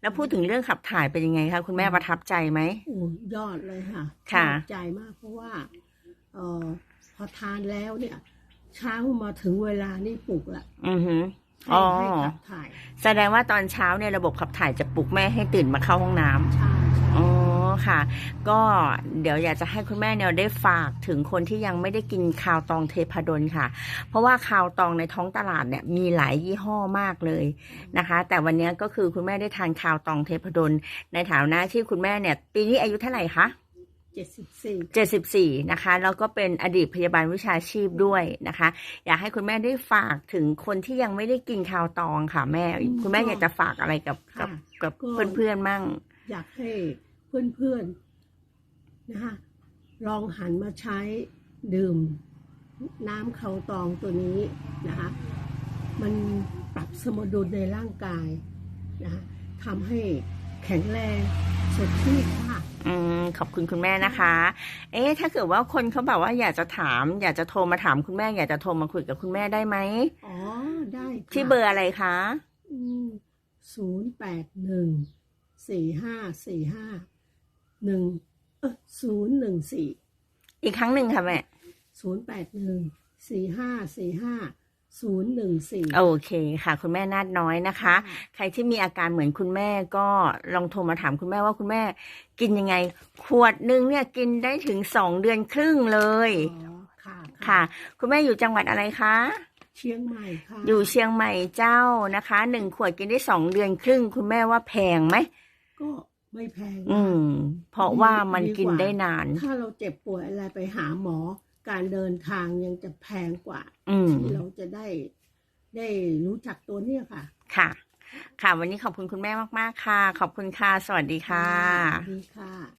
แล้วพูดถึงเรื่องขับถ่ายเป็นยังไงคะคุณแม่ประทับใจไหมโอ้ยอดเลยค่ะค่ะชอบใจมากเพราะว่าเออพอทานแล้วเนี่ย เช้ามาถึงเวลานี่ปลุกละอือหือให้อ๋อให้ขับถ่าย แสดงว่าตอนเช้าเนี่ยระบบขับถ่ายจะปลุกแม่ให้ตื่นมาเข้าห้องน้ำใช่ใช่อ๋อ ค่ะ ก็เดี๋ยวอยากจะให้คุณแม่เนี่ยได้ฝากถึงคนที่ยังไม่ได้กินคาวตองเทพดลค่ะ เพราะว่าคาวตองในท้องตลาดเนี่ยมีหลายยี่ห้อมากเลยนะคะ แต่วันนี้ก็คือคุณแม่ได้ทานคาวตองเทพดลในฐานะที่คุณแม่เนี่ย ปีนี้อายุเท่าไหร่คะเจ็ดสิบสี่74 นะคะ แล้วก็เป็นอดีตพยาบาลวิชาชีพด้วยนะคะ อยากให้คุณแม่ได้ฝากถึงคนที่ยังไม่ได้กินคาวตองค่ะแม่ คุณแม่อยากจะฝากอะไรกับกับกับเพื่อนๆมั่ง อยากให้ เพื่อนๆนะคะลองหันมาใช้ดื่มน้ำเขาตองตัวนี้นะคะมันปรับสมดุลในร่างกายนะคะทำให้แข็งแรงสดชื่นค่ะอืมขอบคุณคุณแม่นะคะ เอ๊ะถ้าเกิดว่าคนเขาแบบว่าอยากจะถาม อยากจะโทรมาถามคุณแม่ อยากจะโทรมาคุยกับคุณแม่ได้ไหมอ๋อได้ค่ะที่เบอร์อะไรคะศูนย์แปดหนึ่งสี่ห้าสี่ห้า หนึ่งเออศูนย์หนึ่งสี่อีกครั้งหนึ่งค่ะแม่ ศูนย์แปดหนึ่งสี่ห้าสี่ห้าศูนย์หนึ่งสี่ โอเคค่ะ คุณแม่นาดน้อยนะคะ ใครที่มีอาการเหมือนคุณแม่ก็ลองโทรมาถามคุณแม่ว่าคุณแม่กินยังไง ขวดหนึ่งเนี่ยกินได้ถึงสองเดือนครึ่งเลยอ๋อค่ะ ค่ะ คุณแม่อยู่จังหวัดอะไรคะ เชียงใหม่ค่ะอยู่เชียงใหม่เจ้านะคะหนึ่งขวดกินได้สองเดือนครึ่ง คุณแม่ว่าแพงไหม ก็ ไม่แพงนะอืม เพราะว่ามันกินได้นาน ถ้าเราเจ็บป่วยอะไรไปหาหมอ การเดินทางยังจะแพงกว่าอืมที่เราจะได้ได้รู้จักตัวเนี้ยค่ะ ค่ะ ค่ะ วันนี้ขอบคุณคุณแม่มาก ๆ ค่ะ ขอบคุณค่ะ สวัสดีค่ะดีค่ะ